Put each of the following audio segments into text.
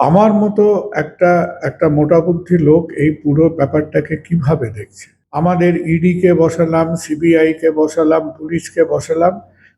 আমার মতো একটা একটা মোটা বুদ্ধি লোক এই পুরো ব্যাপারটাকে কীভাবে দেখছে? আমাদের ইডি কে বসালাম সিবিআই কে বসালাম, পুলিশকে বসালাম,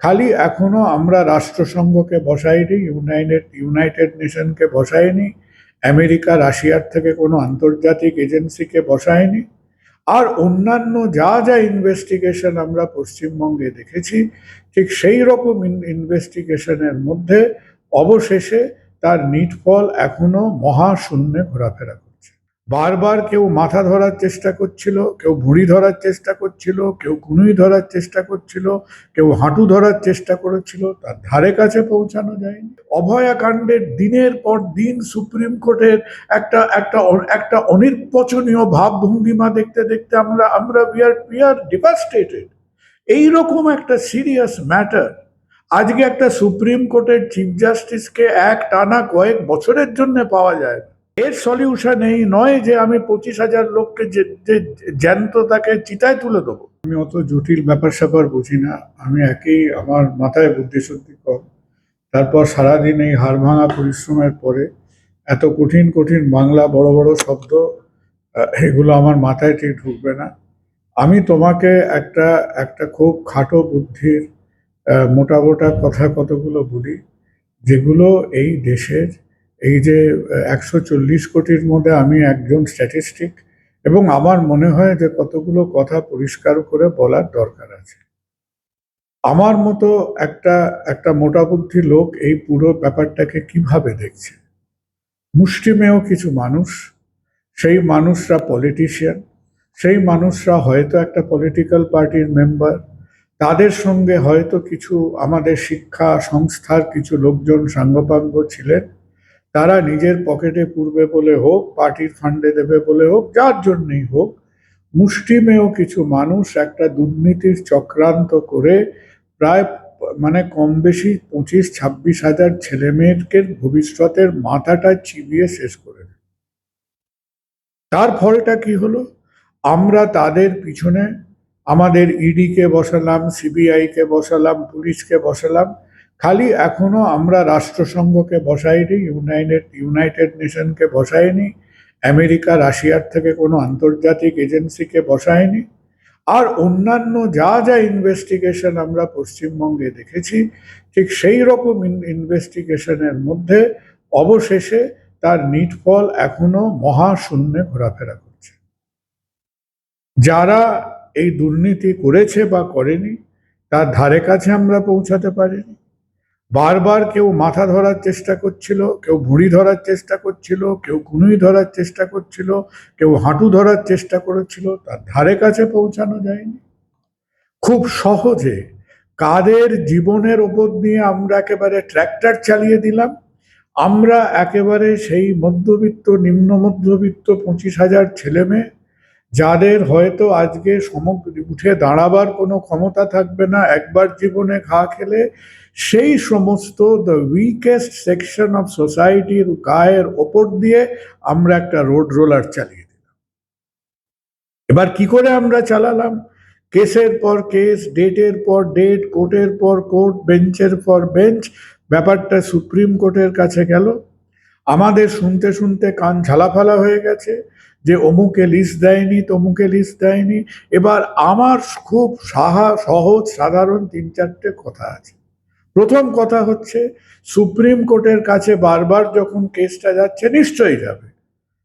খালি এখনও আমরা রাষ্ট্রসংঘকে বসাইনি, ইউনাইটেড ইউনাইটেড নেশনকে বসাইনি, আমেরিকা, রাশিয়ার থেকে কোনো আন্তর্জাতিক এজেন্সিকে বসায়নি আর অন্যান্য যা যা ইনভেস্টিগেশন আমরা পশ্চিমবঙ্গে দেখেছি, ঠিক সেই রকম ইনভেস্টিগেশনের মধ্যে অবশেষে তার নিটফল এখনও মহাশূন্যে ঘোরাফেরা করছে। বারবার কেউ মাথা ধরার চেষ্টা করছিল, কেউ ভুঁড়ি ধরার চেষ্টা করছিল, কেউ কুনুই ধরার চেষ্টা করছিল, কেউ হাঁটু ধরার চেষ্টা করেছিল, তার ধারে কাছে পৌঁছানো যায়নি। অভয়াকাণ্ডের দিনের পর দিন সুপ্রিম কোর্টের একটা একটা একটা অনির্বচনীয় ভাবভঙ্গিমা দেখতে দেখতে আমরা আমরা we are we are devastated এইরকম একটা সিরিয়াস ম্যাটার আজকে একটা সুপ্রিম কোর্টের চিফ জাস্টিসকে এক টানা কয়েক বছরের জন্য পাওয়া যায় এর সলিউশন এই নয় যে আমি পঁচিশ হাজার লোককে যে জ্যান্ত তাকে চিতায় তুলে দেবো। আমি অত জটিল ব্যাপার স্যাপার বুঝি না। আমি একই আমার মাথায় বুদ্ধি শুদ্ধি কম। তারপর সারাদিন এই হাড় ভাঙা পরিশ্রমের পরে এত কঠিন কঠিন বাংলা বড় বড় শব্দ এগুলো আমার মাথায় ঠিক ঢুকবে না। আমি তোমাকে একটা একটা খুব খাটো বুদ্ধির মোটা মোটা কথা কতগুলো বলি? যেগুলো এই দেশের, এই যে একশো চল্লিশ কোটির মধ্যে আমি একজন স্ট্যাটিস্টিক এবং আমার মনে হয় যে কতগুলো কথা পরিষ্কার করে বলার দরকার আছে। আমার মতো একটা একটা মোটা বুদ্ধি লোক এই পুরো ব্যাপারটাকে কীভাবে দেখছে? মুষ্টিমেয় কিছু মানুষ, সেই মানুষরা পলিটিশিয়ান সেই মানুষরা হয়তো একটা পলিটিক্যাল পার্টির মেম্বার তাদের সঙ্গে হয়তো কিছু আমাদের শিক্ষা সংস্থার কিছু লোকজন সাঙ্গপাঙ্গ ছিলেন তারা নিজের পকেটে পুরবে বলে হোক, পার্টির ফান্ডে দেবে বলে হোক, যার জন্যই হোক, মুষ্টিমেয় কিছু মানুষ একটা দুর্নীতির চক্রান্ত করে প্রায় মানে কম বেশি পঁচিশ, ছাব্বিশ হাজার ছেলে মেয়েকে ভবিষ্যতের মাথাটা চিবিয়ে শেষ করে। তার ফলটা কি হলো আমরা তাদের পিছনে আমাদের ইডি কে বসালাম সিবিআই কে বসালাম, পুলিশকে বসালাম। খালি এখনও আমরা রাষ্ট্রসংঘকে বসাইনি, ইউনাইটেড ইউনাইটেড নেশনকে বসাইনি, আমেরিকা, রাশিয়ার থেকে কোনো আন্তর্জাতিক এজেন্সিকে বসায়নি আর অন্যান্য যা যা ইনভেস্টিগেশন আমরা পশ্চিমবঙ্গে দেখেছি, ঠিক সেই রকম ইনভেস্টিগেশনের মধ্যে অবশেষে তার নিটফল এখনও মহাশূন্যে ঘোরাফেরা করছে। যারা এই দুর্নীতি করেছে বা করেনি, তার ধারে কাছে আমরা পৌঁছাতে পারিনি। বারবার কেউ মাথা ধরার চেষ্টা করছিল, কেউ ভুঁড়ি ধরার চেষ্টা করছিল, কেউ কুনুই ধরার চেষ্টা করছিল, কেউ হাঁটু ধরার চেষ্টা করেছিল, তার ধারে কাছে পৌঁছানো যায়নি। খুব সহজে কাদের জীবনের ওপর দিয়ে আমরা একেবারে ট্র্যাক্টর চালিয়ে দিলাম, আমরা একেবারে সেই মধ্যবিত্ত নিম্ন মধ্যবিত্ত পঁচিশ হাজার ছেলে মেয়ে যাদের হয়তো আজকে সমগ্র উঠে দাঁড়াবার কোনো ক্ষমতা থাকবে না, একবার জীবনে ঘা খেলে সেই সমস্ত দ্য উইকেস্ট সেকশন অফ সোসাইটির গায়ের ওপর দিয়ে আমরা একটা রোড রোলার চালিয়ে দিলাম। এবার কি করে আমরা চালালাম? কেসের পর কেস, ডেটের পর ডেট, কোর্টের পর কোর্ট, বেঞ্চের পর বেঞ্চ, ব্যাপারটা সুপ্রিম কোর্টের কাছে গেল। আমাদের শুনতে শুনতে কান ঝালাফালা হয়ে গেছে। যে অমুকে লিস্ট দেয়নি, তমুকে লিস্ট দেয়নি। এবার আমার খুব সাহা, সহজ, সাধারণ তিন চারটে কথা আছে। প্রথম কথা হচ্ছে, সুপ্রিম কোর্টের কাছে বারবার যখন কেসটা যাচ্ছে, নিশ্চয়ই যাবে।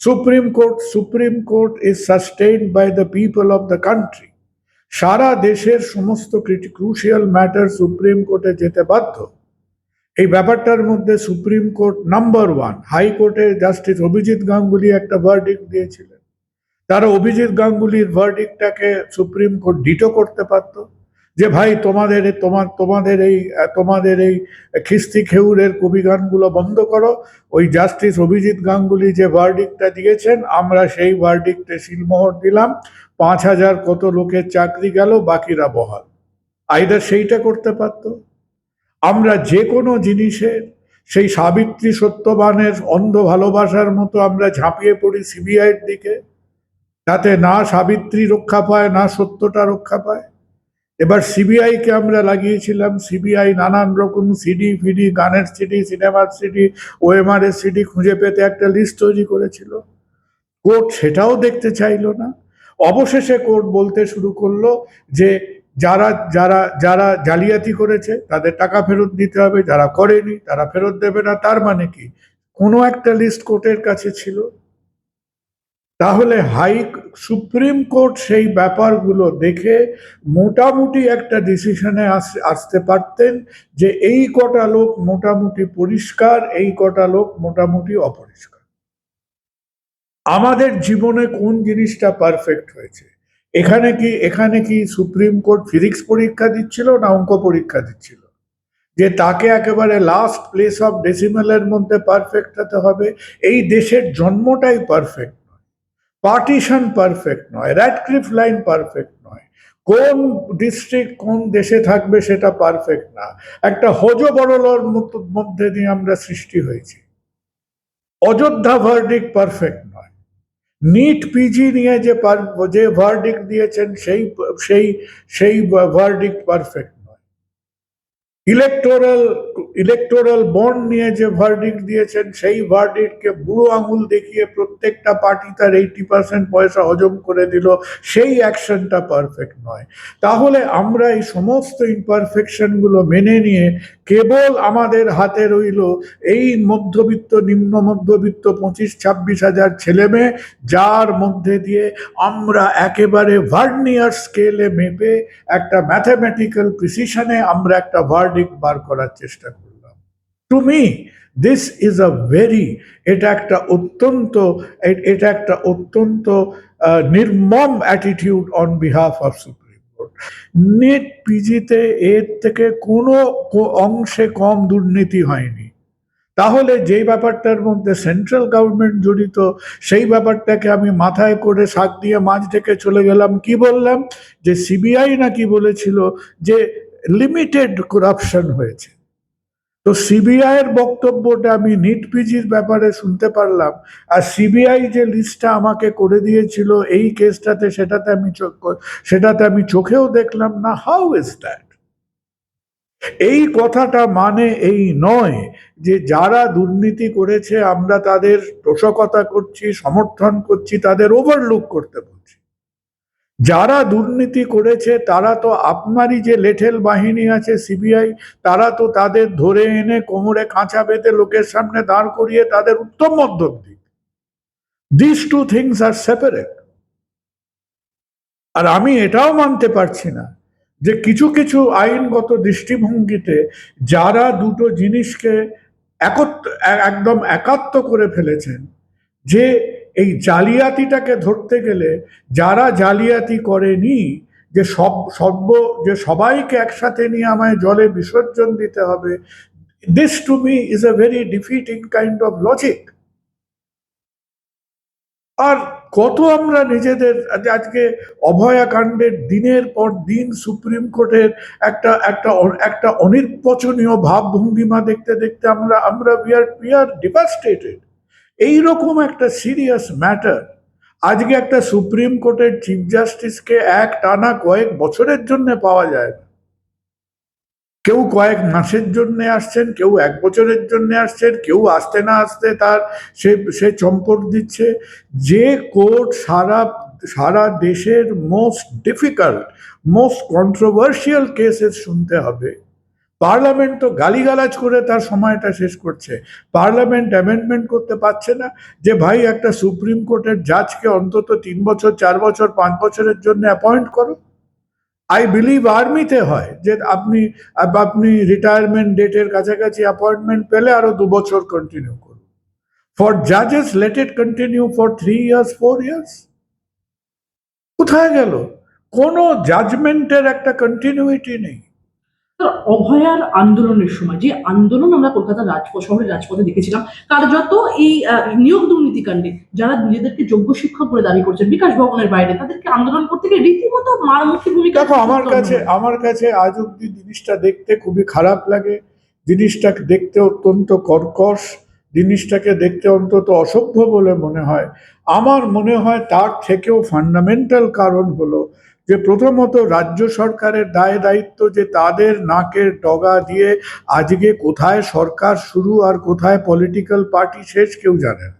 Supreme court supreme court is sustained by the people of the country সারা দেশের সমস্ত ক্রুশিয়াল ম্যাটার সুপ্রিম কোর্টে যেতে বাধ্য। এই ব্যাপারটার মধ্যে সুপ্রিম কোর্ট নাম্বার ওয়ান হাইকোর্টের জাস্টিস অভিজিৎ গাঙ্গুলি একটা ভার্ডিক্ট দিয়েছিলেন। তারা অভিজিৎ গাঙ্গুলির ভার্ডিক্টটাকে সুপ্রিম কোর্ট ডিটো করতে পারত যে, ভাই, তোমাদের তোমার তোমাদের এই তোমাদের এই খিস্তি খেউরের কবিগানগুলো বন্ধ করো। ওই জাস্টিস অভিজিৎ গাঙ্গুলি যে ভার্ডিক্টটা দিয়েছেন, আমরা সেই ভার্ডিক্টে সিলমোহর দিলাম। পাঁচ হাজার কত লোকের চাকরি গেল, বাকিরা বহাল। আইদার সেইটা করতে পারতো আমরা যে কোনো জিনিসের, সেই সাবিত্রী সত্যবানের অন্ধ ভালোবাসার মতো আমরা ঝাঁপিয়ে পড়ি সিবিআইয়ের দিকে, তাতে না সাবিত্রী রক্ষা পায়, না সত্যটা রক্ষা পায়। এবার সিবিআই কে আমরা লাগিয়েছিলাম, সিবিআই নানান রকম সিডি ফিডি, গানের সিডি, সিনেমার সিডি ওএমআর এর সিডি খুঁজে পেতে একটা লিস্ট তৈরি করেছিল। কোর্ট সেটাও দেখতে চাইলো না। অবশেষে কোর্ট বলতে শুরু করল যে যারা যারা যারা জালিয়াতি করেছে, তাদের টাকা ফেরত দিতে হবে, যারা করেনি, তারা ফেরত দেবে না। তার মানে কি? কোনো একটা লিস্ট কোর্টের কাছে ছিল। তাহলে হাই সুপ্রিম কোর্ট সেই ব্যাপারগুলো দেখে মোটামুটি একটা ডিসিশনে আসতে পারতেন যে এই কটা লোক মোটামুটি পরিষ্কার, এই কটা লোক মোটামুটি অপরিষ্কার। আমাদের জীবনে কোন জিনিসটা পারফেক্ট হয়েছে? এখানে কি এখানে কি সুপ্রিম কোর্ট ফিজিক্স পরীক্ষা দিচ্ছিল না অঙ্ক পরীক্ষা দিচ্ছিল? যে তাকে একেবারে লাস্ট প্লেস অফ ডেসিমেলের মধ্যে পারফেক্ট হতে হবে, এই দেশের জন্মটাই পারফেক্ট নয়। পার্টিশন পারফেক্ট নয় র্যাডক্রিফ লাইন পারফেক্ট নয়। কোন ডিস্ট্রিক্ট কোন দেশে থাকবে সেটা পারফেক্ট না। একটা হজ বড়লর মধ্যে দিয়ে আমরা সৃষ্টি হয়েছি। Ayodhya verdict perfect NEET PG নিয়ে যে যে ভার্ডিক্ট দিয়েছেন, সেই সেই সেই ভার্ডিক্ট পারফেক্ট নয়। ইলেকটোরাল ইলেকটোরাল বন্ড নিয়ে যে ভার্ডিক্ট দিয়েছেন, সেই ভার্ডিক্টকে বুড়ো আঙুল দেখিয়ে প্রত্যেকটা পার্টি তার এইটি পার্সেন্ট পয়সা হজম করে দিল, সেই অ্যাকশনটা পারফেক্ট নয়। তাহলে আমরা এই সমস্ত ইমপারফেকশনগুলো মেনে নিয়ে কেবল আমাদের হাতে রইল এই মধ্যবিত্ত, নিম্ন মধ্যবিত্ত পঁচিশ, ছাব্বিশ হাজার ছেলে মেয়ে, যার মধ্যে দিয়ে আমরা একেবারে ভার্নিয়ার স্কেলে মেপে একটা ম্যাথামেটিক্যাল প্রিসিশনে আমরা একটা ভার্ডিক বার করার চেষ্টা করলাম। To me this is a very এটা একটা অত্যন্ত এটা একটা অত্যন্ত নির্মম attitude on behalf of NEET পিজিতে এর থেকে কোনো অংশে কম দুর্নীতি হয়নি। তাহলে যেই ব্যাপারটার মধ্যে সেন্ট্রাল গভর্নমেন্ট জড়িত, সেই ব্যাপারটাকে আমি মাথায় করে শাক দিয়ে মাছ থেকে চলে গেলাম। কি বললাম? যে সিবিআই নাকি বলেছিল যে লিমিটেড করাপশন হয়েছে। তো সিবিআই এর বক্তব্যটা আমি নিট পিজির ব্যাপারে শুনতে পারলাম। আর সিবিআই যে লিস্টটা আমাকে করে দিয়েছিল, এই কেসটাতে সেটাতে আমি সেটাতে আমি চোখেও দেখলাম না হাউ ইজ দ্যাট এই কথাটা মানে এই নয় যে যারা দুর্নীতি করেছে, আমরা তাদের পোষকতা করছি, সমর্থন করছি, তাদের ওভারলুক করতে বলছি। যারা দুর্নীতি করেছে, তারা তো আপনারই যে লেঠেল বাহিনী আছে সিবিআই, তারা তো তাদের ধরে এনে কোমরে কাঁচা বেঁধে লোকের সামনে দাঁড় করিয়ে তাদের উত্তম মধ্যম দিক। This two things are separate আর আমি এটাও মানতে পারছি না যে কিছু কিছু আইনগত দৃষ্টিভঙ্গিতে যারা দুটো জিনিসকে একত্র একদম একাত্ম করে ফেলেছেন, যে এই জালিয়াতিটাকে ধরতে গেলে যারা জালিয়াতি করেনি, যে সব সর্ব যে সবাইকে একসাথে নিয়ে আমায় জলে বিসর্জন দিতে হবে this to me is a very defeating kind of logic আর কত আমরা নিজেদের, আজ- আজকে অভয়াকাণ্ডের দিনের পর দিন সুপ্রিম কোর্টের একটা একটা একটা অনির্বচনীয় ভাবভঙ্গিমা দেখতে দেখতে আমরা আমরা we are we are devastated এইরকম একটা সিরিয়াস ম্যাটার আজকে একটা সুপ্রিম কোর্টের চিফ জাস্টিসকে এক টানা কয়েক বছরের জন্য পাওয়া যায় না। কেউ কয়েক মাসের জন্য আসছেন, কেউ এক বছরের জন্য আসছেন, কেউ আসতে না আসতে তার সে সে চম্পট দিচ্ছে। যে কোর্ট সারা সারা দেশের most difficult most controversial cases শুনতে হবে। পার্লামেন্ট তো গালিগালাজ করে তার সময়টা শেষ করছে। পার্লামেন্ট অ্যামেন্ডমেন্ট করতে পারছে না যে ভাই একটা সুপ্রিম কোর্টের জাজকে অন্তত তিন বছর, চার বছর, পাঁচ বছরের জন্য অ্যাপয়েন্ট করো। আই বিলিভ আর্মিতে হয় যে আপনি আপনি রিটায়ারমেন্ট ডেটের কাছাকাছি অ্যাপয়েন্টমেন্ট পেলে আরও দু বছর কন্টিনিউ করুন। For জাজেস let it continue for three years four years কোথায় গেল? কোনো জাজমেন্টের একটা কন্টিনিউইটি নেই। অভয়ার আন্দোলনের সময় যে আন্দোলন আমরা কলকাতার রাজপথ শহরের রাজপথে দেখেছিলাম কার্যত এই আহ, নিয়োগ দুর্নীতিকাণ্ডে যারা নিজেদেরকে যোগ্য শিক্ষক বলে দাবি করছেন বিকাশ ভবনের বাইরে তাদেরকে আন্দোলন করতে গিয়ে রীতিমতো মারমুখী ভূমিকা দেখো আমার কাছে আমার কাছে আজ অব্দি জিনিসটা দেখতে খুবই খারাপ লাগে। জিনিসটাকে দেখতে অত্যন্ত কর্কশ জিনিসটাকে দেখতে অন্তত অসভ্য বলে মনে হয়। আমার মনে হয় তার থেকেও ফান্ডামেন্টাল কারণ হলো যে প্রথমত রাজ্য সরকারের দায় দায়িত্ব যে তাদের নাকের ডগা দিয়ে আজকে কোথায় সরকার শুরু আর কোথায় পলিটিক্যাল পার্টি শেষ কেউ জানে না।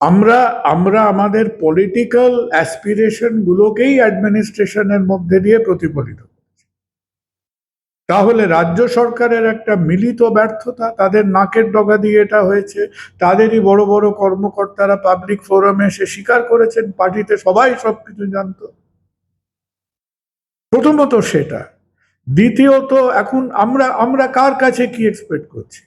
আমরা আমরা আমাদের পলিটিক্যাল অ্যাসপিরেশনগুলোকেই অ্যাডমিনিস্ট্রেশনের মধ্যে দিয়ে প্রতিফলিত। তাহলে রাজ্য সরকারের একটা মিলিত ব্যর্থতা, তাদের নাকের ডগা দিয়ে এটা হয়েছে, তাদেরই বড় বড় কর্মকর্তারা পাবলিক ফোরামে এসে স্বীকার করেছেন, পার্টিতে সবাই সব কিছু জানত। প্রথমত সেটা। দ্বিতীয়ত, এখন আমরা আমরা কার কাছে কি এক্সপেক্ট করছি?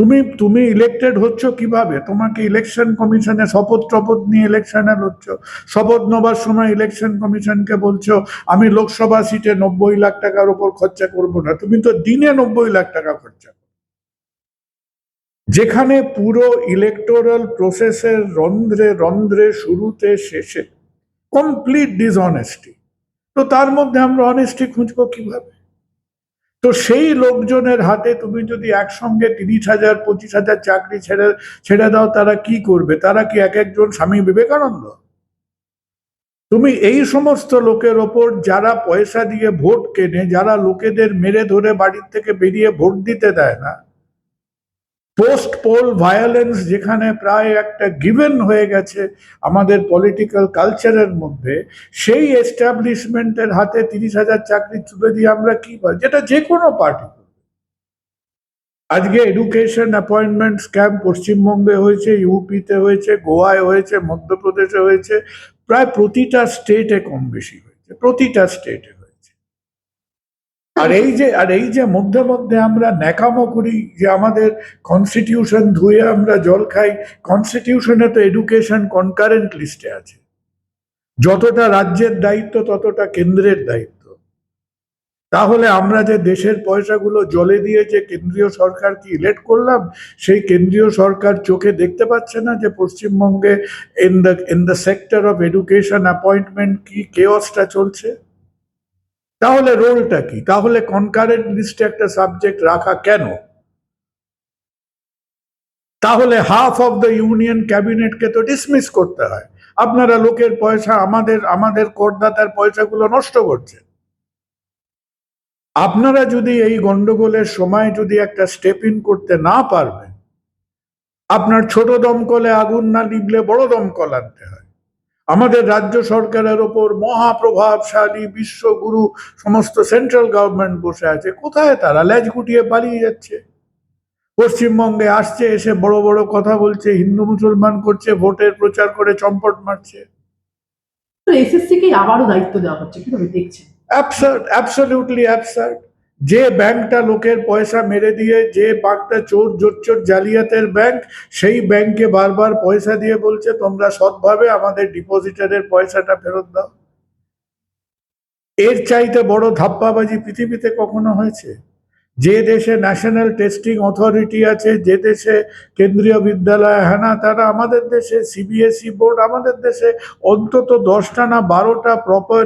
তুমি তুমি ইলেক্টেড হচ্ছ কীভাবে? তোমাকে ইলেকশন কমিশনে শপথ টপথ নিয়ে ইলেকশনে হচ্ছ শপথ নেবার সময় ইলেকশন কমিশনকে বলছো, আমি লোকসভা সিটে নব্বই লাখ টাকার উপর খরচা করব না। তুমি তো দিনে নব্বই লাখ টাকা খরচা যেখানে পুরো ইলেকটোরাল প্রসেসের রন্ধ্রে রন্ধ্রে শুরুতে শেষে কমপ্লিট ডিসঅনেস্টি তো তার মধ্যে আমরা অনেস্টি খুঁজবো কীভাবে? তো সেই লোকজনের হাতে তুমি যদি একসঙ্গে তিরিশ হাজার, পঁচিশ হাজার চাকরি ছেড়ে ছেড়ে দাও, তারা কি করবে? তারা কি এক একজন স্বামী বিবেকানন্দ? তুমি এই সমস্ত লোকের ওপর যারা পয়সা দিয়ে ভোট কেনে, যারা লোকেদের মেরে ধরে বাড়ির থেকে বেরিয়ে ভোট দিতে দেয় না পোস্ট পোল ভায়োলেন্স যেখানে প্রায় একটা গিভেন হয়ে গেছে আমাদের পলিটিক্যাল কালচারের মধ্যে, সেই এস্টাবলিশমেন্টের হাতে তিরিশ হাজার চাকরি তুলে দিয়ে আমরা কি পাই? যেটা যে কোনো পার্টি আজকে এডুকেশন অ্যাপয়েন্টমেন্ট স্ক্যাম পশ্চিমবঙ্গে হয়েছে ইউপিতে হয়েছে, গোয়ায় হয়েছে, মধ্যপ্রদেশে হয়েছে, প্রায় প্রতিটা স্টেটে কম বেশি হয়েছে। প্রতিটা স্টেটে আর এই যে, আর এই যে মধ্যে মধ্যে আমরা ন্যাকামো করি যে আমাদের কনস্টিটিউশন ধুয়ে আমরা জল খাই কনস্টিটিউশনে তো এডুকেশন কনকারেন্ট লিস্টে আছে। যতটা রাজ্যের দায়িত্ব, ততটা কেন্দ্রের দায়িত্ব। তাহলে আমরা যে দেশের পয়সাগুলো জলে দিয়ে যে কেন্দ্রীয় সরকারকে ইলেক্ট করলাম, সেই কেন্দ্রীয় সরকার চোখে দেখতে পাচ্ছে না যে পশ্চিমবঙ্গে in the in the sector of education appointment কি কেওসটা চলছে? তাহলে রোলটা কি? তাহলে কনকারেন্ট লিস্টে একটা সাবজেক্ট রাখা কেন? তাহলে হাফ অফ দ্য ইউনিয়ন ক্যাবিনেটকে তো ডিসমিস করতে হয়। আপনারা লোকের পয়সা, আমাদের আমাদের করদাতার পয়সাগুলো নষ্ট করছেন। আপনারা যদি এই গন্ডগোলের সময় যদি একটা স্টেপ ইন করতে না পারবেন, আপনার ছোট দমকলে আগুন না নিবলে বড় দমকল আনতে হয়। আমাদের রাজ্য সরকারের ওপর মহাপ্রভাবশালী বিশ্বগুরু সমস্ত সেন্ট্রাল গভর্নমেন্ট বসে আছে। কোথায় তারা? ল্যাজ গুটিয়ে পালিয়ে যাচ্ছে। পশ্চিমবঙ্গে আসছে এসে বড় বড় কথা বলছে হিন্দু মুসলমান করছে ভোটের প্রচার করে চম্পট মারছে। তো এসএসসি কে আবারও দায়িত্ব দেওয়া হচ্ছে কীভাবে দেখছেন? অ্যাবসার্ড অ্যাবসলিউটলি অ্যাবসার্ড যে ব্যাংকটা লোকের পয়সা মেরে দিয়ে যে বাঘটা চোর জোচ্চোর জালিয়াতের ব্যাংক, সেই ব্যাংকে বারবার পয়সা দিয়ে বলছে, তোমরা সৎভাবে আমাদের ডিপোজিটারের পয়সাটা ফেরত দাও। এর চাইতে বড় ধাপ্পাবাজি পৃথিবীতে কখনো হয়েছে? যে দেশে ন্যাশনাল টেস্টিং অথরিটি আছে, যে দেশে কেন্দ্রীয় বিদ্যালয় হ্যাঁ না, তারা আমাদের দেশে সিবিএসই বোর্ড, আমাদের দেশে অন্তত দশটা না বারোটা প্রপার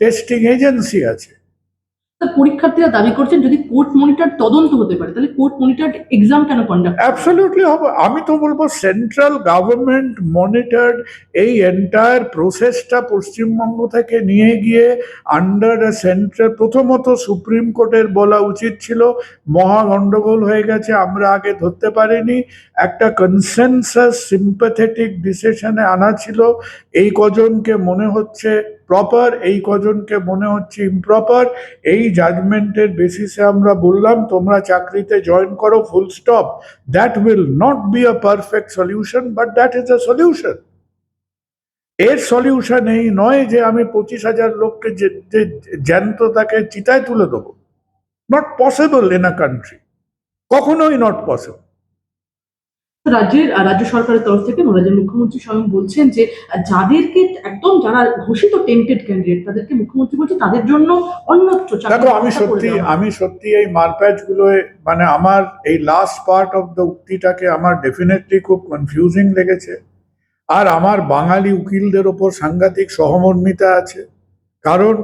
টেস্টিং এজেন্সি আছে। পরীক্ষার্থীরা দাবি করছেন যদি কোর্ট মনিটর তদন্ত হতে পারে, তাহলে কোর্ট মনিটর এক্সাম কেন কন্ডাক্ট অ্যাবসলিউটলি হবে, আমি তো বলব সেন্ট্রাল গভর্নমেন্ট মনিটর্ড এই এন্টায়ার প্রসেসটা পশ্চিমবঙ্গ থেকে নিয়ে গিয়ে আন্ডার সেন্ট্রাল প্রথমত সুপ্রিম কোর্টের বলা উচিত ছিল, মহা গন্ডগোল হয়ে গেছে, আমরা আগে ধরতে পারিনি, একটা কনসেনসাস সিম্পাথেটিক ডিসিশনে আনা ছিল, এই কজনকে মনে হচ্ছে প্রপার এই কজনকে মনে হচ্ছে ইমপ্রপার এই জাজমেন্টের বেসিসে আমরা বললাম, তোমরা চাকরিতে জয়েন করো full stop that will not be a perfect solution but that is a solution এর সলিউশন এই নয় যে আমি পঁচিশ হাজার লোককে যে জ্যান্ত তাকে চিতায় তুলে দেবো। Not possible in a country কখনোই নট পসিবল রাজ্যের রাজ্য সরকারের তরফ থেকে রাজ্যের মুখ্যমন্ত্রী স্বয়ং বলছেন যে যাদেরকে একদম যারা ঘোষিত টেন্টেড ক্যান্ডিডেট তাদেরকে মুখ্যমন্ত্রী বলছে তাদের জন্য অন্যত্র দেখো আমি সত্যি আমি সত্যি এই মারপ্যাচ গুলোয় মানে আমার এই লাস্ট পার্ট অফ দ্য উক্তিটাকে আমার ডেফিনেটলি খুব কনফিউজিং লেগেছে। আর আমার বাঙালি উকিলদের ওপর সাংঘাতিক সহমর্মিতা আছে। কারণ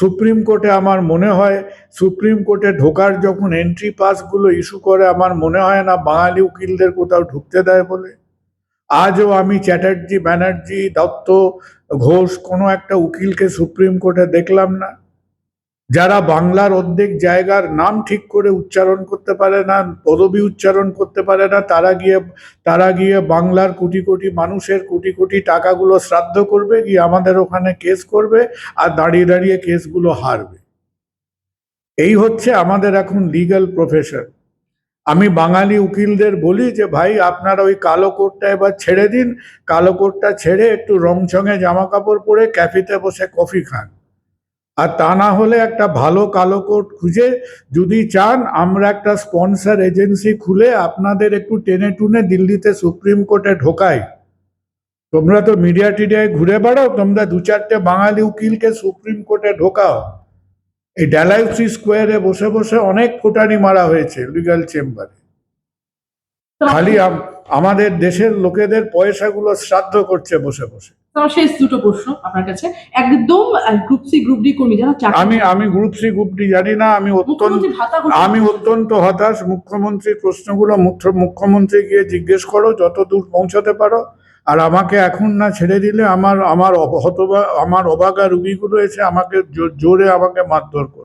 সুপ্রিম কোর্টে আমার মনে হয়, সুপ্রিম কোর্টে ঢোকার যখন এন্ট্রি পাসগুলো ইস্যু করে, আমার মনে হয় না বাঙালি উকিলদের কোথাও ঢুকতে দেয় বলে। আজও আমি চ্যাটার্জি, ব্যানার্জি, দত্ত ঘোষ কোনো একটা উকিলকে সুপ্রিম কোর্টে দেখলাম না। যারা বাংলার অর্ধেক জায়গার নাম ঠিক করে উচ্চারণ করতে পারে না, পদবি উচ্চারণ করতে পারে না, তারা গিয়ে তারা গিয়ে বাংলার কোটি কোটি মানুষের কোটি কোটি টাকাগুলো শ্রাদ্ধ করবে, গিয়ে আমাদের ওখানে কেস করবে আর দাঁড়িয়ে দাঁড়িয়ে কেসগুলো হারবে। এই হচ্ছে আমাদের এখন লিগ্যাল প্রফেশন আমি বাঙালি উকিলদের বলি যে, ভাই, আপনারা ওই কালো কোটটা এবার ছেড়ে দিন। কালো কোটটা ছেড়ে একটু রংচঙে জামা কাপড় পরে ক্যাফেতে বসে কফি খান। আর তা না হলে একটা ভালো কালো কোট খুঁজে যদি চান, আমরা একটা স্পন্সর এজেন্সি খুলে আপনাদের একটু টেনে টুনে দিল্লিতে সুপ্রিম কোর্টে ঢোকাই। তোমরা তো মিডিয়া টিডিয়ায় ঘুরে বেড়াও, তোমরা দু চারটে বাঙালি উকিলকে সুপ্রিম কোর্টে ঢোকাও। এই ড্যালাইসি স্কোয়ারে বসে বসে অনেক ফুটানি মারা হয়েছে লিগাল চেম্বারে। খালি আম- আমাদের দেশের লোকেদের পয়সাগুলো শ্রাদ্ধ করছে বসে বসে। আমার শেষ দুটো প্রশ্ন আপনার কাছে। একদম গ্রুপ সি গ্রুপ ডি কর্মী যারা আমি আমি গ্রুপ সি গ্রুপ ডি জানি না আমি অত্যন্ত আমি অত্যন্ত হতাশ। মুখ্যমন্ত্রীর প্রশ্নগুলো মুখ্যমন্ত্রী গিয়ে জিজ্ঞেস করো যত দূর পৌঁছাতে পারো। আর আমাকে এখন না ছেড়ে দিলে আমার আমার হতবা আমার অবাগা রুগীগুলো এসে আমাকে জোরে আমাকে মারধর করবে।